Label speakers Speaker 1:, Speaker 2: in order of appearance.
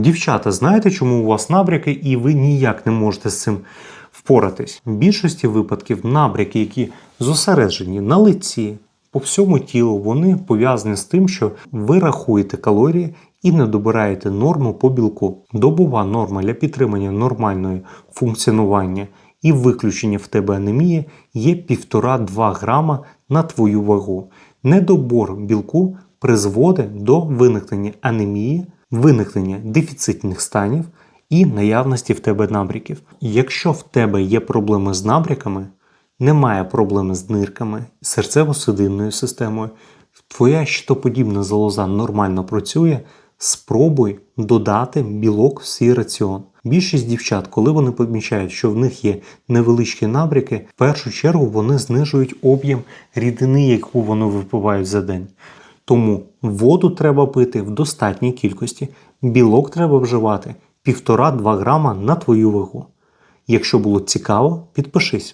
Speaker 1: Дівчата, знаєте, чому у вас набряки і ви ніяк не можете з цим впоратись? В більшості випадків набряки, які зосереджені на лиці, по всьому тілу, вони пов'язані з тим, що ви рахуєте калорії і не добираєте норму по білку. Добова норма для підтримання нормального функціонування і виключення в тебе анемії є 1,5-2 грама на твою вагу. Недобор білку призводить до виникнення анемії, виникнення дефіцитних станів і наявності в тебе набряків. Якщо в тебе є проблеми з набряками, немає проблеми з нирками, серцево-судинною системою, твоя щитоподібна залоза нормально працює, спробуй додати білок в свій раціон. Більшість дівчат, коли вони помічають, що в них є невеличкі набряки, в першу чергу вони знижують об'єм рідини, яку вони випивають за день. Тому воду треба пити в достатній кількості, білок треба вживати 1,5-2 грама на твою вагу. Якщо було цікаво, підпишись.